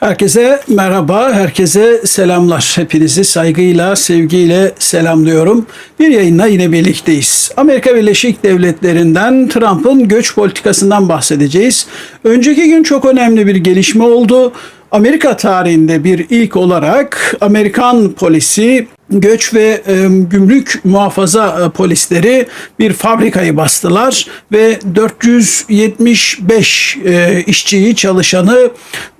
Herkese merhaba, herkese selamlar. Hepinizi saygıyla, sevgiyle selamlıyorum. Bir yayınla yine birlikteyiz. Amerika Birleşik Devletleri'nden Trump'ın göç politikasından bahsedeceğiz. Önceki gün çok önemli bir gelişme oldu. Amerika tarihinde bir ilk olarak Amerikan polisi göç ve e, gümrük muhafaza e, polisleri bir fabrikayı bastılar ve 475 e, işçiyi çalışanı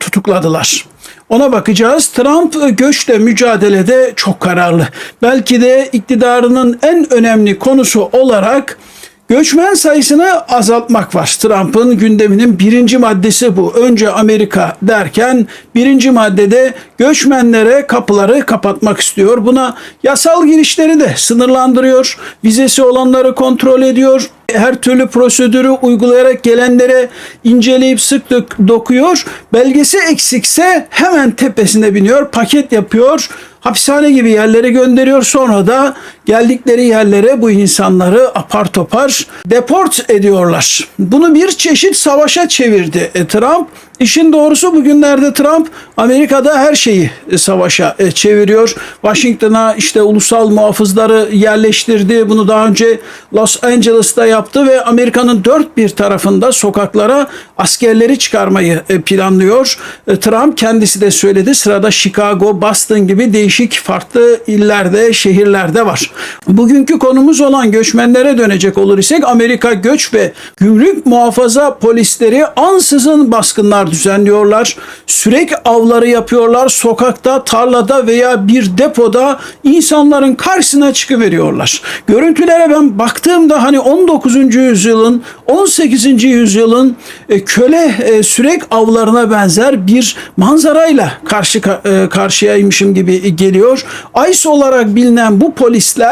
tutukladılar. Ona bakacağız. Trump e, göçle mücadelede çok kararlı. Belki de iktidarının en önemli konusu olarak Göçmen sayısını azaltmak var. Trump'ın gündeminin birinci maddesi bu. Önce Amerika derken birinci maddede göçmenlere kapıları kapatmak istiyor. Buna yasal girişleri de sınırlandırıyor. Vizesi olanları kontrol ediyor. Her türlü prosedürü uygulayarak gelenlere inceleyip sık dokuyor. Belgesi eksikse hemen tepesine biniyor, paket yapıyor hapishane gibi yerlere gönderiyor. Sonra da geldikleri yerlere bu insanları apar topar deport ediyorlar. Bunu bir çeşit savaşa çevirdi e, Trump. İşin doğrusu bugünlerde Trump Amerika'da her şeyi e, savaşa e, çeviriyor. Washington'a işte ulusal muhafızları yerleştirdi. Bunu daha önce Los Angeles'ta yaptı ve Amerika'nın dört bir tarafında sokaklara askerleri çıkarmayı e, planlıyor. Trump kendisi de söyledi. Sırada Chicago, Boston gibi değişik farklı illerde, şehirlerde var. Bugünkü konumuz olan göçmenlere dönecek olur isek Amerika göç ve gümrük muhafaza polisleri ansızın baskınlar düzenliyorlar. Sürek avları yapıyorlar. Sokakta, tarlada veya bir depoda insanların karşısına çıkıveriyorlar. Görüntülere ben baktığımda hani 19. yüzyılın, 18. yüzyılın e, köle e, sürek avlarına benzer bir manzarayla karşı e, karşıyaymışım gibi geliyor. ICE olarak bilinen bu polisler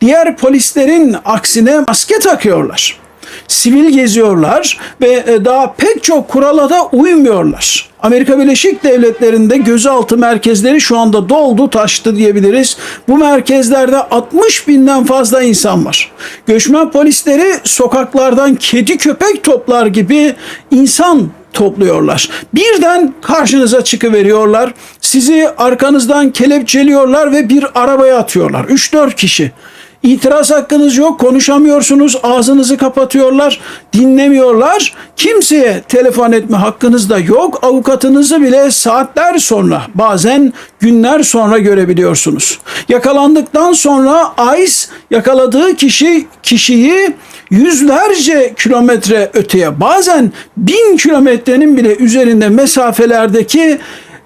diğer polislerin aksine maske takıyorlar sivil geziyorlar ve e, daha pek çok kurala da uymuyorlar. Amerika Birleşik Devletleri'nde gözaltı merkezleri şu anda doldu taştı diyebiliriz. Bu merkezlerde 60 binden fazla insan var. Göçmen polisleri sokaklardan kedi köpek toplar gibi insan topluyorlar. Birden karşınıza çıkıveriyorlar. Sizi arkanızdan kelepçeliyorlar ve bir arabaya atıyorlar. 3-4 kişi. İtiraz hakkınız yok, konuşamıyorsunuz, ağzınızı kapatıyorlar, dinlemiyorlar. Kimseye telefon etme hakkınız da yok. Avukatınızı bile saatler sonra, bazen günler sonra görebiliyorsunuz. Yakalandıktan sonra ICE yakaladığı kişi kişiyi yüzlerce kilometre öteye, bazen bin kilometrenin bile üzerinde mesafelerdeki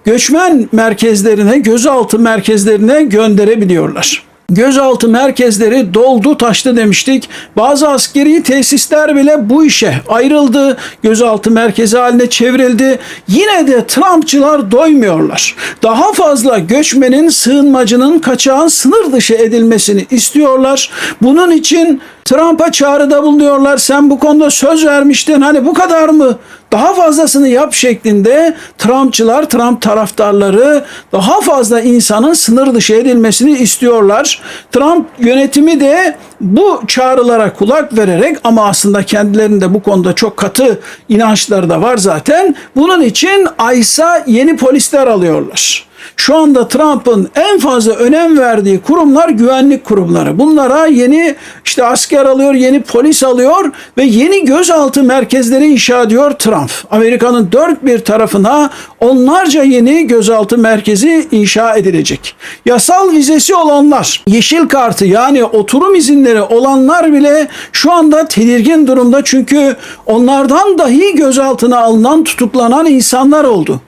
göçmen merkezlerine, gözaltı merkezlerine gönderebiliyorlar gözaltı merkezleri doldu taştı demiştik. Bazı askeri tesisler bile bu işe ayrıldı. Gözaltı merkezi haline çevrildi. Yine de Trumpçılar doymuyorlar. Daha fazla göçmenin, sığınmacının, kaçağın sınır dışı edilmesini istiyorlar. Bunun için Trump'a çağrıda bulunuyorlar. Sen bu konuda söz vermiştin. Hani bu kadar mı? Daha fazlasını yap şeklinde Trumpçılar, Trump taraftarları daha fazla insanın sınır dışı edilmesini istiyorlar. Trump yönetimi de bu çağrılara kulak vererek ama aslında kendilerinde bu konuda çok katı inançları da var zaten. Bunun için ICE'a yeni polisler alıyorlar. Şu anda Trump'ın en fazla önem verdiği kurumlar güvenlik kurumları. Bunlara yeni işte asker alıyor, yeni polis alıyor ve yeni gözaltı merkezleri inşa ediyor Trump. Amerika'nın dört bir tarafına onlarca yeni gözaltı merkezi inşa edilecek. Yasal vizesi olanlar, yeşil kartı yani oturum izinleri olanlar bile şu anda tedirgin durumda çünkü onlardan dahi gözaltına alınan, tutuklanan insanlar oldu.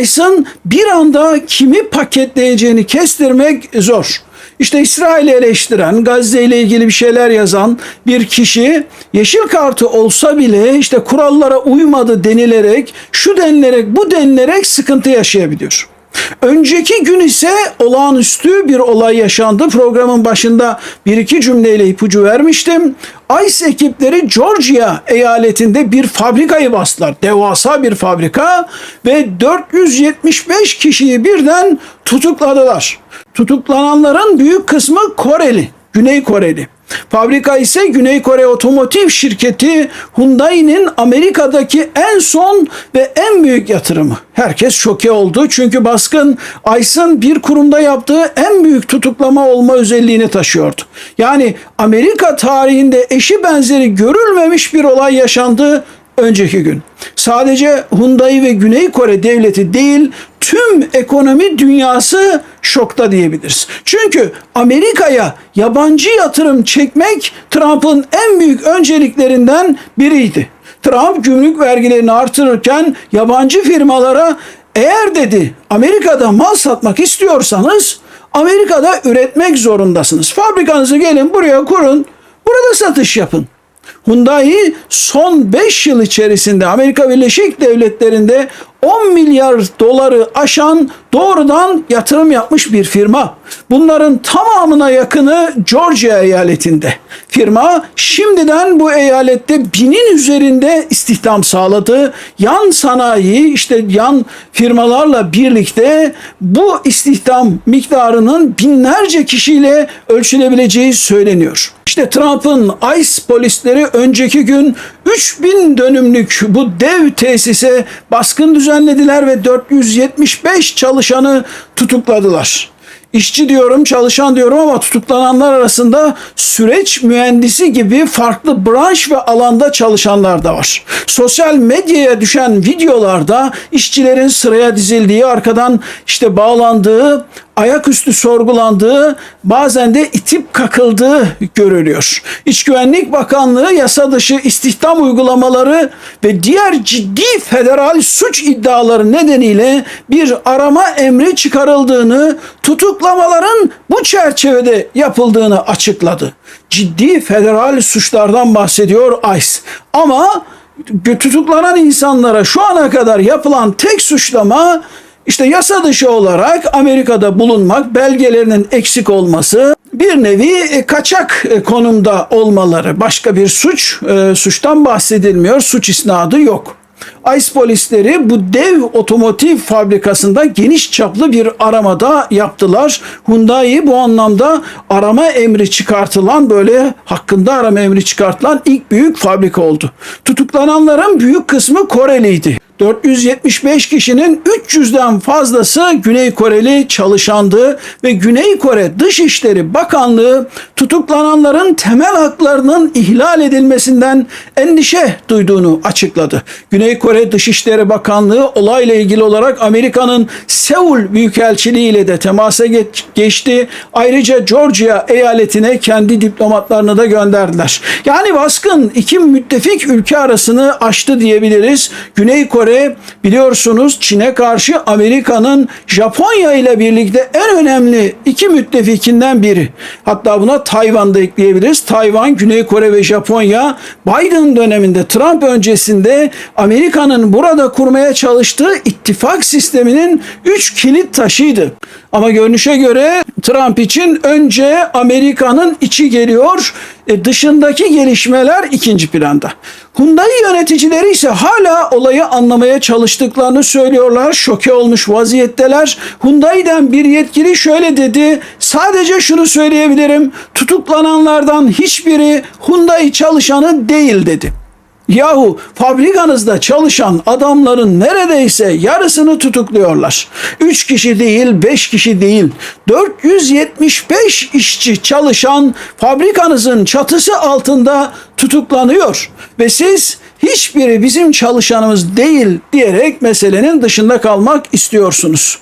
ICE'ın bir anda kimi paketleyeceğini kestirmek zor. İşte İsrail'i eleştiren, Gazze ile ilgili bir şeyler yazan bir kişi yeşil kartı olsa bile işte kurallara uymadı denilerek, şu denilerek, bu denilerek sıkıntı yaşayabiliyor. Önceki gün ise olağanüstü bir olay yaşandı. Programın başında bir iki cümleyle ipucu vermiştim. ICE ekipleri Georgia eyaletinde bir fabrikayı bastılar. Devasa bir fabrika ve 475 kişiyi birden tutukladılar. Tutuklananların büyük kısmı Koreli, Güney Koreli. Fabrika ise Güney Kore Otomotiv Şirketi Hyundai'nin Amerika'daki en son ve en büyük yatırımı. Herkes şoke oldu çünkü baskın ICE'ın bir kurumda yaptığı en büyük tutuklama olma özelliğini taşıyordu. Yani Amerika tarihinde eşi benzeri görülmemiş bir olay yaşandı önceki gün. Sadece Hyundai ve Güney Kore devleti değil tüm ekonomi dünyası şokta diyebiliriz. Çünkü Amerika'ya yabancı yatırım çekmek Trump'ın en büyük önceliklerinden biriydi. Trump gümrük vergilerini artırırken yabancı firmalara eğer dedi Amerika'da mal satmak istiyorsanız Amerika'da üretmek zorundasınız. Fabrikanızı gelin buraya kurun. Burada satış yapın. Hyundai son 5 yıl içerisinde Amerika Birleşik Devletleri'nde 10 milyar doları aşan doğrudan yatırım yapmış bir firma. Bunların tamamına yakını Georgia eyaletinde. Firma şimdiden bu eyalette binin üzerinde istihdam sağladı. Yan sanayi işte yan firmalarla birlikte bu istihdam miktarının binlerce kişiyle ölçülebileceği söyleniyor. İşte Trump'ın ICE polisleri önceki gün 3000 dönümlük bu dev tesise baskın düzenlediler ve 475 çalışanı tutukladılar. İşçi diyorum, çalışan diyorum ama tutuklananlar arasında süreç mühendisi gibi farklı branş ve alanda çalışanlar da var. Sosyal medyaya düşen videolarda işçilerin sıraya dizildiği, arkadan işte bağlandığı, ayaküstü sorgulandığı, bazen de itip kakıldığı görülüyor. İç Güvenlik Bakanlığı yasa dışı istihdam uygulamaları ve diğer ciddi federal suç iddiaları nedeniyle bir arama emri çıkarıldığını, tutuklamaların bu çerçevede yapıldığını açıkladı. Ciddi federal suçlardan bahsediyor ICE. Ama tutuklanan insanlara şu ana kadar yapılan tek suçlama işte yasa dışı olarak Amerika'da bulunmak, belgelerinin eksik olması, bir nevi e, kaçak e, konumda olmaları. Başka bir suç, e, suçtan bahsedilmiyor, suç isnadı yok. ICE polisleri bu dev otomotiv fabrikasında geniş çaplı bir aramada yaptılar. Hyundai bu anlamda arama emri çıkartılan böyle hakkında arama emri çıkartılan ilk büyük fabrika oldu. Tutuklananların büyük kısmı Koreliydi. 475 kişinin 300'den fazlası Güney Koreli çalışandı ve Güney Kore Dışişleri Bakanlığı tutuklananların temel haklarının ihlal edilmesinden endişe duyduğunu açıkladı. Güney Kore Dışişleri Bakanlığı olayla ilgili olarak Amerika'nın Seul Büyükelçiliği ile de temasa geçti. Ayrıca Georgia eyaletine kendi diplomatlarını da gönderdiler. Yani baskın iki müttefik ülke arasını aştı diyebiliriz. Güney Kore biliyorsunuz Çin'e karşı Amerika'nın Japonya ile birlikte en önemli iki müttefikinden biri. Hatta buna Tayvan'da ekleyebiliriz. Tayvan, Güney Kore ve Japonya Biden döneminde Trump öncesinde Amerika'nın burada kurmaya çalıştığı ittifak sisteminin üç kilit taşıydı. Ama görünüşe göre Trump için önce Amerika'nın içi geliyor, e, dışındaki gelişmeler ikinci planda. Hyundai yöneticileri ise hala olayı anlamaya çalıştıklarını söylüyorlar. Şoke olmuş vaziyetteler. Hyundai'den bir yetkili şöyle dedi. Sadece şunu söyleyebilirim. Tutuklananlardan hiçbiri Hyundai çalışanı değil dedi. Yahu fabrikanızda çalışan adamların neredeyse yarısını tutukluyorlar. 3 kişi değil, 5 kişi değil. 475 işçi çalışan fabrikanızın çatısı altında tutuklanıyor ve siz hiçbiri bizim çalışanımız değil diyerek meselenin dışında kalmak istiyorsunuz.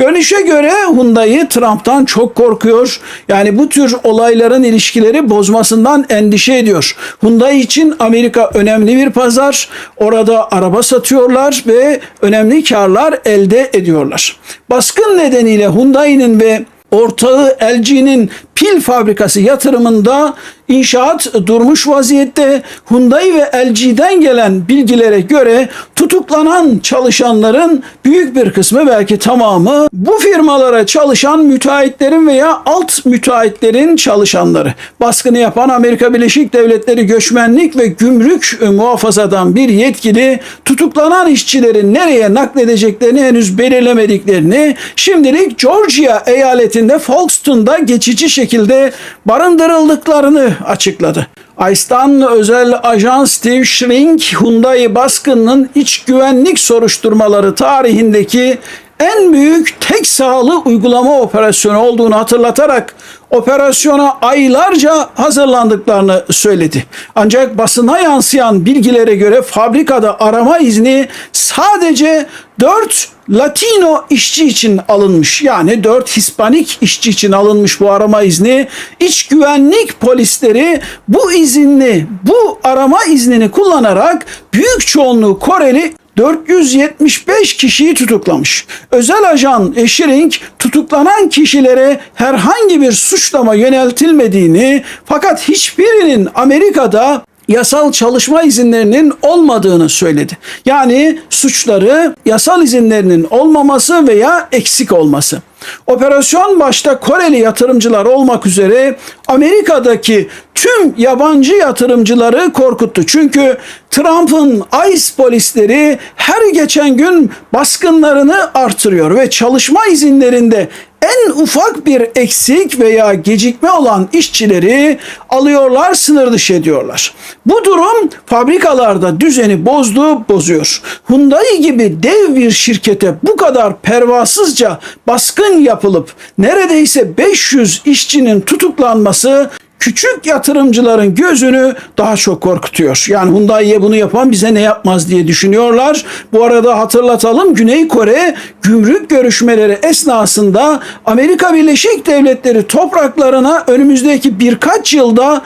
Görünüşe göre Hyundai Trump'tan çok korkuyor. Yani bu tür olayların ilişkileri bozmasından endişe ediyor. Hyundai için Amerika önemli bir pazar. Orada araba satıyorlar ve önemli karlar elde ediyorlar. Baskın nedeniyle Hyundai'nin ve ortağı LG'nin pil fabrikası yatırımında inşaat durmuş vaziyette. Hyundai ve LG'den gelen bilgilere göre tutuklanan çalışanların büyük bir kısmı belki tamamı bu firmalara çalışan müteahhitlerin veya alt müteahhitlerin çalışanları. Baskını yapan Amerika Birleşik Devletleri Göçmenlik ve Gümrük Muhafazadan bir yetkili tutuklanan işçilerin nereye nakledeceklerini henüz belirlemediklerini şimdilik Georgia eyaletinde Folkestone'da geçici şekilde barındırıldıklarını açıkladı. ICE'dan özel ajan Steve Shrink, Hyundai baskınının iç güvenlik soruşturmaları tarihindeki en büyük tek sahalı uygulama operasyonu olduğunu hatırlatarak operasyona aylarca hazırlandıklarını söyledi. Ancak basına yansıyan bilgilere göre fabrikada arama izni sadece 4 Latino işçi için alınmış. Yani 4 Hispanik işçi için alınmış bu arama izni. İç güvenlik polisleri bu izinli, bu arama iznini kullanarak büyük çoğunluğu Koreli 475 kişiyi tutuklamış. Özel ajan Eşirink tutuklanan kişilere herhangi bir suçlama yöneltilmediğini fakat hiçbirinin Amerika'da yasal çalışma izinlerinin olmadığını söyledi. Yani suçları yasal izinlerinin olmaması veya eksik olması. Operasyon başta Koreli yatırımcılar olmak üzere Amerika'daki tüm yabancı yatırımcıları korkuttu. Çünkü Trump'ın ICE polisleri her geçen gün baskınlarını artırıyor ve çalışma izinlerinde en ufak bir eksik veya gecikme olan işçileri alıyorlar, sınır dışı ediyorlar. Bu durum fabrikalarda düzeni bozdu, bozuyor. Hyundai gibi dev bir şirkete bu kadar pervasızca baskın yapılıp neredeyse 500 işçinin tutuklanması küçük yatırımcıların gözünü daha çok korkutuyor. Yani Hyundai'ye bunu yapan bize ne yapmaz diye düşünüyorlar. Bu arada hatırlatalım Güney Kore gümrük görüşmeleri esnasında Amerika Birleşik Devletleri topraklarına önümüzdeki birkaç yılda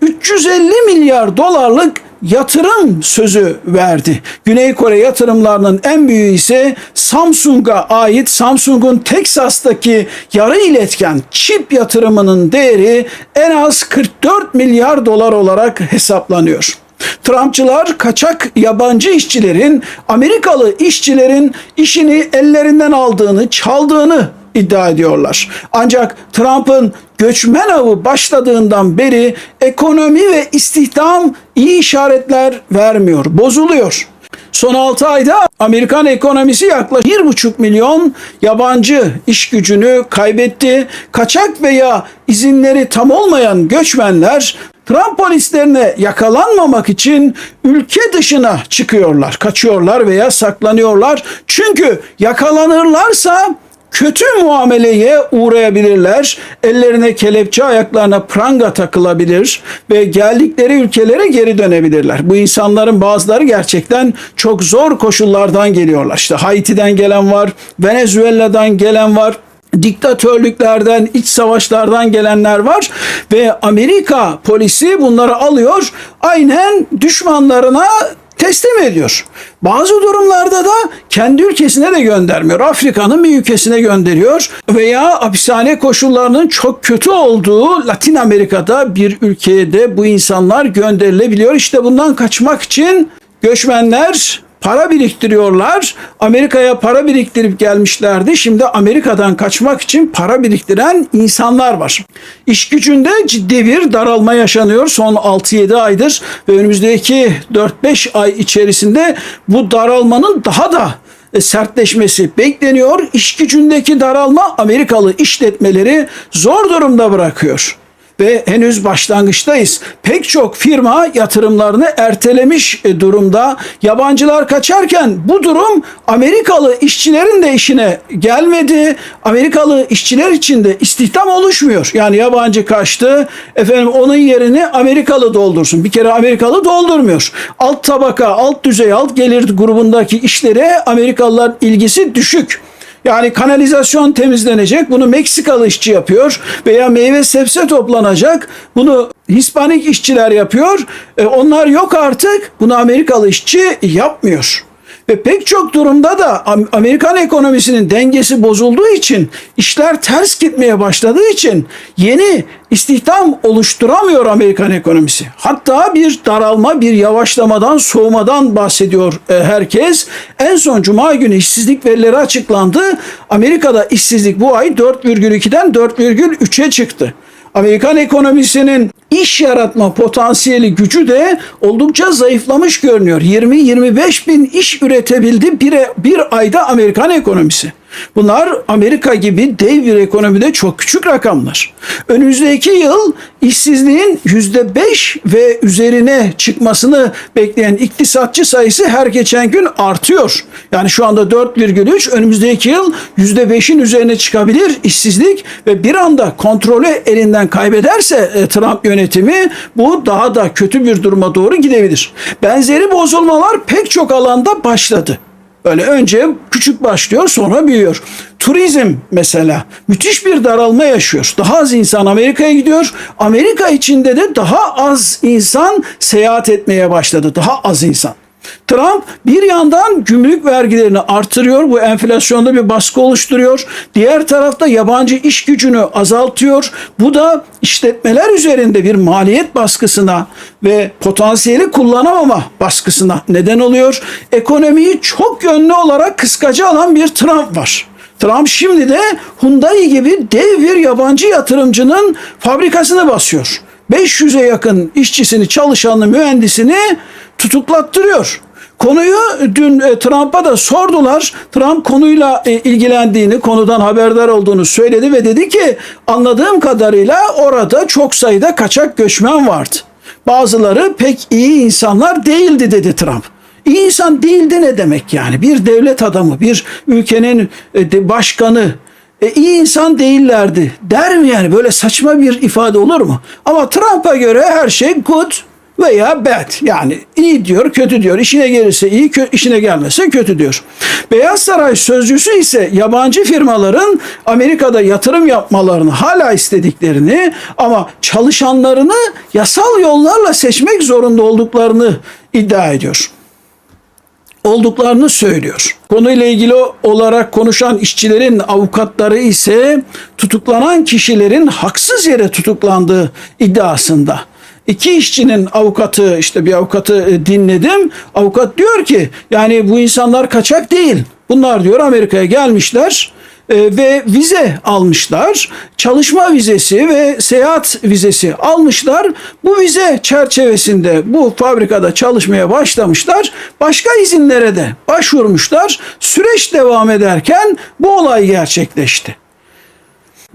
350 milyar dolarlık yatırım sözü verdi. Güney Kore yatırımlarının en büyüğü ise Samsung'a ait Samsung'un Teksas'taki yarı iletken çip yatırımının değeri en az 44 milyar dolar olarak hesaplanıyor. Trumpçılar kaçak yabancı işçilerin Amerikalı işçilerin işini ellerinden aldığını, çaldığını iddia ediyorlar. Ancak Trump'ın göçmen avı başladığından beri ekonomi ve istihdam iyi işaretler vermiyor, bozuluyor. Son 6 ayda Amerikan ekonomisi yaklaşık 1,5 milyon yabancı iş gücünü kaybetti. Kaçak veya izinleri tam olmayan göçmenler Trump polislerine yakalanmamak için ülke dışına çıkıyorlar, kaçıyorlar veya saklanıyorlar. Çünkü yakalanırlarsa kötü muameleye uğrayabilirler. Ellerine kelepçe, ayaklarına pranga takılabilir ve geldikleri ülkelere geri dönebilirler. Bu insanların bazıları gerçekten çok zor koşullardan geliyorlar. İşte Haiti'den gelen var, Venezuela'dan gelen var diktatörlüklerden, iç savaşlardan gelenler var ve Amerika polisi bunları alıyor, aynen düşmanlarına teslim ediyor. Bazı durumlarda da kendi ülkesine de göndermiyor. Afrika'nın bir ülkesine gönderiyor veya hapishane koşullarının çok kötü olduğu Latin Amerika'da bir ülkeye de bu insanlar gönderilebiliyor. İşte bundan kaçmak için göçmenler para biriktiriyorlar. Amerika'ya para biriktirip gelmişlerdi. Şimdi Amerika'dan kaçmak için para biriktiren insanlar var. İş gücünde ciddi bir daralma yaşanıyor son 6-7 aydır ve önümüzdeki 4-5 ay içerisinde bu daralmanın daha da sertleşmesi bekleniyor. İş gücündeki daralma Amerikalı işletmeleri zor durumda bırakıyor ve henüz başlangıçtayız. Pek çok firma yatırımlarını ertelemiş e, durumda. Yabancılar kaçarken bu durum Amerikalı işçilerin de işine gelmedi. Amerikalı işçiler için de istihdam oluşmuyor. Yani yabancı kaçtı. Efendim onun yerini Amerikalı doldursun. Bir kere Amerikalı doldurmuyor. Alt tabaka, alt düzey, alt gelir grubundaki işlere Amerikalılar ilgisi düşük. Yani kanalizasyon temizlenecek. Bunu Meksikalı işçi yapıyor. Veya meyve sebze toplanacak. Bunu Hispanik işçiler yapıyor. E, onlar yok artık. Bunu Amerikalı işçi yapmıyor. Ve pek çok durumda da Am- Amerikan ekonomisinin dengesi bozulduğu için işler ters gitmeye başladığı için yeni istihdam oluşturamıyor Amerikan ekonomisi. Hatta bir daralma, bir yavaşlamadan, soğumadan bahsediyor e, herkes. En son cuma günü işsizlik verileri açıklandı. Amerika'da işsizlik bu ay 4,2'den 4,3'e çıktı. Amerikan ekonomisinin iş yaratma potansiyeli gücü de oldukça zayıflamış görünüyor. 20-25 bin iş üretebildi bir, bir ayda Amerikan ekonomisi. Bunlar Amerika gibi dev bir ekonomide çok küçük rakamlar. Önümüzdeki yıl işsizliğin %5 ve üzerine çıkmasını bekleyen iktisatçı sayısı her geçen gün artıyor. Yani şu anda 4,3 önümüzdeki yıl %5'in üzerine çıkabilir işsizlik ve bir anda kontrolü elinden kaybederse e, Trump yönetimi bu daha da kötü bir duruma doğru gidebilir. Benzeri bozulmalar pek çok alanda başladı. Böyle önce küçük başlıyor sonra büyüyor. Turizm mesela müthiş bir daralma yaşıyor. Daha az insan Amerika'ya gidiyor. Amerika içinde de daha az insan seyahat etmeye başladı. Daha az insan. Trump bir yandan gümrük vergilerini artırıyor. Bu enflasyonda bir baskı oluşturuyor. Diğer tarafta yabancı iş gücünü azaltıyor. Bu da işletmeler üzerinde bir maliyet baskısına ve potansiyeli kullanamama baskısına neden oluyor. Ekonomiyi çok yönlü olarak kıskacı alan bir Trump var. Trump şimdi de Hyundai gibi dev bir yabancı yatırımcının fabrikasını basıyor. 500'e yakın işçisini, çalışanını, mühendisini tutuklattırıyor. Konuyu dün e, Trump'a da sordular. Trump konuyla e, ilgilendiğini, konudan haberdar olduğunu söyledi ve dedi ki anladığım kadarıyla orada çok sayıda kaçak göçmen vardı. Bazıları pek iyi insanlar değildi dedi Trump. İyi insan değildi ne demek yani? Bir devlet adamı, bir ülkenin e, başkanı, e, iyi insan değillerdi. Der mi yani? Böyle saçma bir ifade olur mu? Ama Trump'a göre her şey good veya bad. Yani iyi diyor, kötü diyor. İşine gelirse iyi, kö- işine gelmezse kötü diyor. Beyaz Saray sözcüsü ise yabancı firmaların Amerika'da yatırım yapmalarını hala istediklerini ama çalışanlarını yasal yollarla seçmek zorunda olduklarını iddia ediyor olduklarını söylüyor. Konuyla ilgili olarak konuşan işçilerin avukatları ise tutuklanan kişilerin haksız yere tutuklandığı iddiasında. İki işçinin avukatı işte bir avukatı e, dinledim. Avukat diyor ki yani bu insanlar kaçak değil. Bunlar diyor Amerika'ya gelmişler ve vize almışlar. Çalışma vizesi ve seyahat vizesi almışlar. Bu vize çerçevesinde bu fabrikada çalışmaya başlamışlar. Başka izinlere de başvurmuşlar. Süreç devam ederken bu olay gerçekleşti.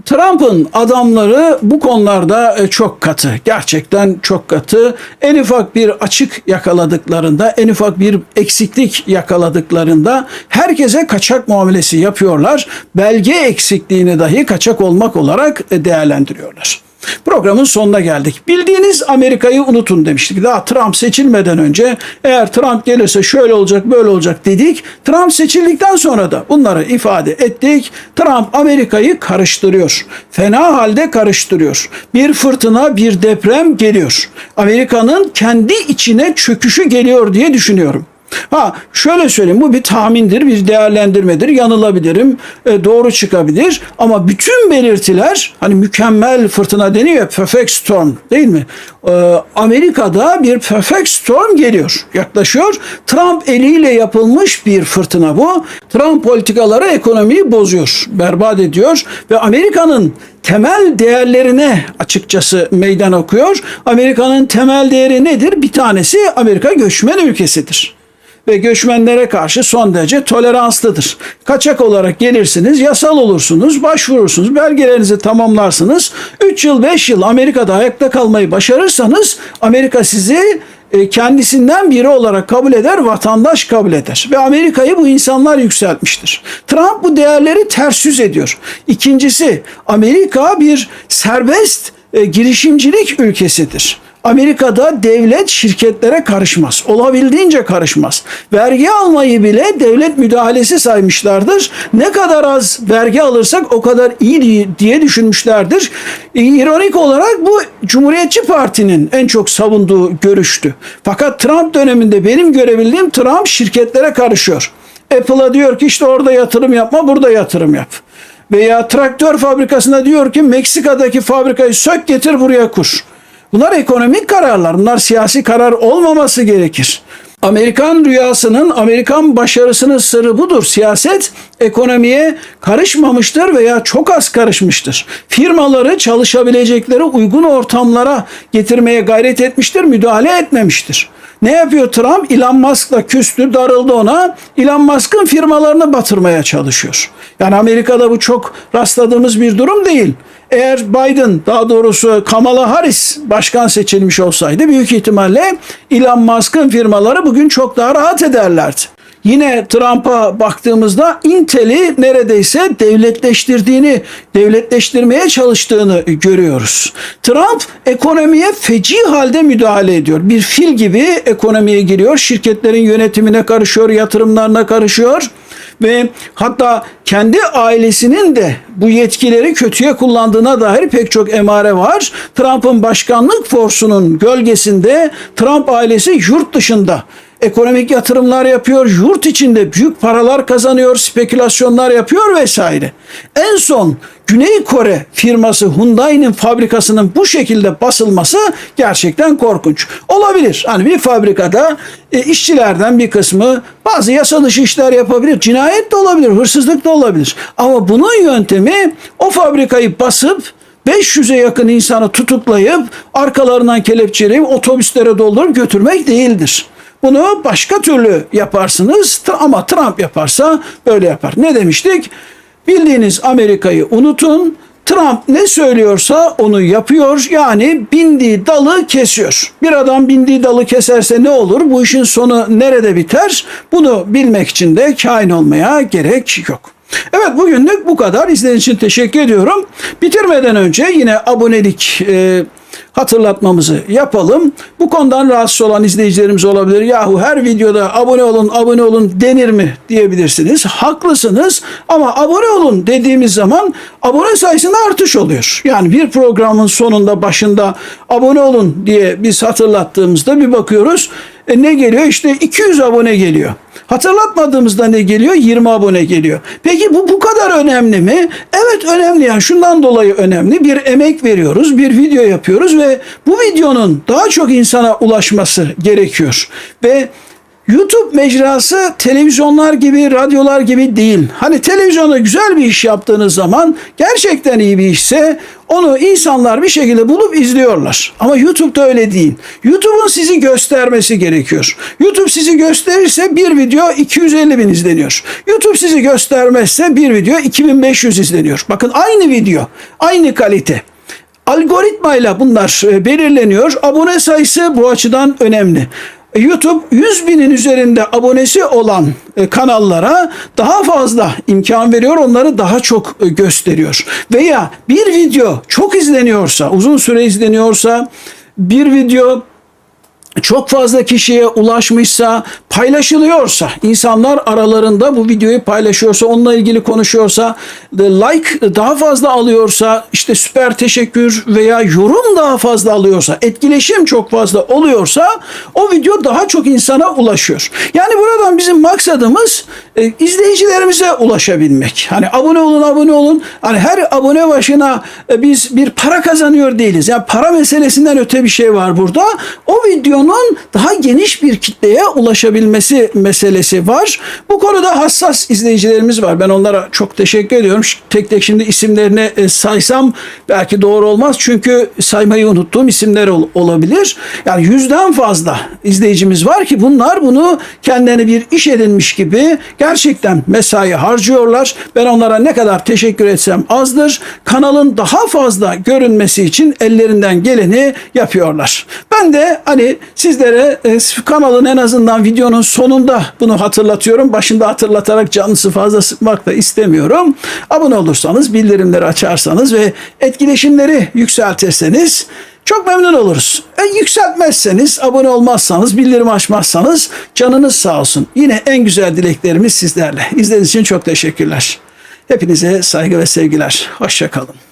Trump'ın adamları bu konularda e, çok katı. Gerçekten çok katı. En ufak bir açık yakaladıklarında, en ufak bir eksiklik yakaladıklarında herkese kaçak muamelesi yapıyorlar. Belge eksikliğini dahi kaçak olmak olarak e, değerlendiriyorlar. Programın sonuna geldik. Bildiğiniz Amerika'yı unutun demiştik. Daha Trump seçilmeden önce eğer Trump gelirse şöyle olacak böyle olacak dedik. Trump seçildikten sonra da bunları ifade ettik. Trump Amerika'yı karıştırıyor. Fena halde karıştırıyor. Bir fırtına bir deprem geliyor. Amerika'nın kendi içine çöküşü geliyor diye düşünüyorum. Ha şöyle söyleyeyim bu bir tahmindir, bir değerlendirmedir. Yanılabilirim, e, doğru çıkabilir ama bütün belirtiler hani mükemmel fırtına deniyor perfect storm değil mi? E, Amerika'da bir perfect storm geliyor, yaklaşıyor. Trump eliyle yapılmış bir fırtına bu. Trump politikaları ekonomiyi bozuyor, berbat ediyor ve Amerika'nın temel değerlerine açıkçası meydan okuyor. Amerika'nın temel değeri nedir? Bir tanesi Amerika göçmen ülkesidir ve göçmenlere karşı son derece toleranslıdır. Kaçak olarak gelirsiniz, yasal olursunuz, başvurursunuz, belgelerinizi tamamlarsınız. 3 yıl 5 yıl Amerika'da ayakta kalmayı başarırsanız Amerika sizi e, kendisinden biri olarak kabul eder, vatandaş kabul eder. Ve Amerika'yı bu insanlar yükseltmiştir. Trump bu değerleri ters yüz ediyor. İkincisi Amerika bir serbest e, girişimcilik ülkesidir. Amerika'da devlet şirketlere karışmaz. Olabildiğince karışmaz. Vergi almayı bile devlet müdahalesi saymışlardır. Ne kadar az vergi alırsak o kadar iyi diye düşünmüşlerdir. İronik olarak bu Cumhuriyetçi Parti'nin en çok savunduğu görüştü. Fakat Trump döneminde benim görebildiğim Trump şirketlere karışıyor. Apple'a diyor ki işte orada yatırım yapma, burada yatırım yap. Veya traktör fabrikasına diyor ki Meksika'daki fabrikayı sök getir buraya kur. Bunlar ekonomik kararlar. Bunlar siyasi karar olmaması gerekir. Amerikan rüyasının, Amerikan başarısının sırrı budur. Siyaset ekonomiye karışmamıştır veya çok az karışmıştır. Firmaları çalışabilecekleri uygun ortamlara getirmeye gayret etmiştir, müdahale etmemiştir. Ne yapıyor Trump? Elon Musk'la küstü, darıldı ona. Elon Musk'ın firmalarını batırmaya çalışıyor. Yani Amerika'da bu çok rastladığımız bir durum değil. Eğer Biden daha doğrusu Kamala Harris başkan seçilmiş olsaydı büyük ihtimalle Elon Musk'ın firmaları bugün çok daha rahat ederlerdi. Yine Trump'a baktığımızda Intel'i neredeyse devletleştirdiğini, devletleştirmeye çalıştığını görüyoruz. Trump ekonomiye feci halde müdahale ediyor. Bir fil gibi ekonomiye giriyor. Şirketlerin yönetimine karışıyor, yatırımlarına karışıyor ve hatta kendi ailesinin de bu yetkileri kötüye kullandığına dair pek çok emare var. Trump'ın başkanlık forsunun gölgesinde Trump ailesi yurt dışında ekonomik yatırımlar yapıyor, yurt içinde büyük paralar kazanıyor, spekülasyonlar yapıyor vesaire. En son Güney Kore firması Hyundai'nin fabrikasının bu şekilde basılması gerçekten korkunç. Olabilir. Hani bir fabrikada e, işçilerden bir kısmı bazı yasa dışı işler yapabilir. Cinayet de olabilir, hırsızlık da olabilir. Ama bunun yöntemi o fabrikayı basıp 500'e yakın insanı tutuklayıp arkalarından kelepçeleyip otobüslere doldurup götürmek değildir. Bunu başka türlü yaparsınız ama Trump yaparsa böyle yapar. Ne demiştik? Bildiğiniz Amerika'yı unutun. Trump ne söylüyorsa onu yapıyor. Yani bindiği dalı kesiyor. Bir adam bindiği dalı keserse ne olur? Bu işin sonu nerede biter? Bunu bilmek için de kain olmaya gerek yok. Evet bugünlük bu kadar. İzlediğiniz için teşekkür ediyorum. Bitirmeden önce yine abonelik e, hatırlatmamızı yapalım. Bu konudan rahatsız olan izleyicilerimiz olabilir. Yahu her videoda abone olun, abone olun denir mi diyebilirsiniz. Haklısınız ama abone olun dediğimiz zaman abone sayısında artış oluyor. Yani bir programın sonunda başında abone olun diye biz hatırlattığımızda bir bakıyoruz. E ne geliyor? İşte 200 abone geliyor. Hatırlatmadığımızda ne geliyor? 20 abone geliyor. Peki bu bu kadar önemli mi? Evet önemli yani şundan dolayı önemli. Bir emek veriyoruz, bir video yapıyoruz ve bu videonun daha çok insana ulaşması gerekiyor. Ve YouTube mecrası televizyonlar gibi, radyolar gibi değil. Hani televizyonda güzel bir iş yaptığınız zaman gerçekten iyi bir işse onu insanlar bir şekilde bulup izliyorlar. Ama YouTube'da öyle değil. YouTube'un sizi göstermesi gerekiyor. YouTube sizi gösterirse bir video 250 bin izleniyor. YouTube sizi göstermezse bir video 2500 izleniyor. Bakın aynı video, aynı kalite. Algoritmayla bunlar e, belirleniyor. Abone sayısı bu açıdan önemli. YouTube 100 binin üzerinde abonesi olan e, kanallara daha fazla imkan veriyor, onları daha çok e, gösteriyor. Veya bir video çok izleniyorsa, uzun süre izleniyorsa, bir video çok fazla kişiye ulaşmışsa, paylaşılıyorsa, insanlar aralarında bu videoyu paylaşıyorsa, onunla ilgili konuşuyorsa, like daha fazla alıyorsa, işte süper teşekkür veya yorum daha fazla alıyorsa, etkileşim çok fazla oluyorsa o video daha çok insana ulaşıyor. Yani buradan bizim maksadımız e, izleyicilerimize ulaşabilmek. Hani abone olun, abone olun. Hani her abone başına e, biz bir para kazanıyor değiliz. Yani para meselesinden öte bir şey var burada. O videonun daha geniş bir kitleye ulaşabilmesi meselesi var. Bu konuda hassas izleyicilerimiz var. Ben onlara çok teşekkür ediyorum. Tek tek şimdi isimlerini e, saysam belki doğru olmaz. Çünkü saymayı unuttuğum isimler ol- olabilir. Yani yüzden fazla izleyicimiz var ki bunlar bunu kendilerine bir iş edinmiş gibi gerçekten mesai harcıyorlar. Ben onlara ne kadar teşekkür etsem azdır. Kanalın daha fazla görünmesi için ellerinden geleni yapıyorlar. Ben de hani sizlere e, kanalın en azından videonun sonunda bunu hatırlatıyorum. Başında hatırlatarak canınızı fazla sıkmak da istemiyorum. Abone olursanız, bildirimleri açarsanız ve etkileşimleri yükseltirseniz çok memnun oluruz. E, yükseltmezseniz, abone olmazsanız, bildirim açmazsanız canınız sağ olsun. Yine en güzel dileklerimiz sizlerle. İzlediğiniz için çok teşekkürler. Hepinize saygı ve sevgiler. Hoşçakalın.